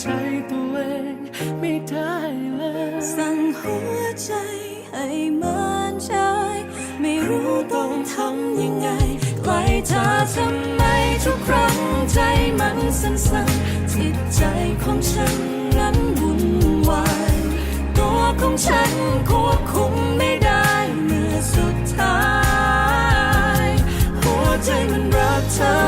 ใจตัวเองไม่ได้เลยสั่งหัวใจให้เหมือนใจไม่รู้ต้องทำยังไงไกลเธอทำไมทุกครั้งใจมันสั่นๆจิตใจของฉันนั้นวุ่นวายตัวของฉันควบคุมไม่ได้เมื่อสุดท้าย หัวใจมันรักเธอ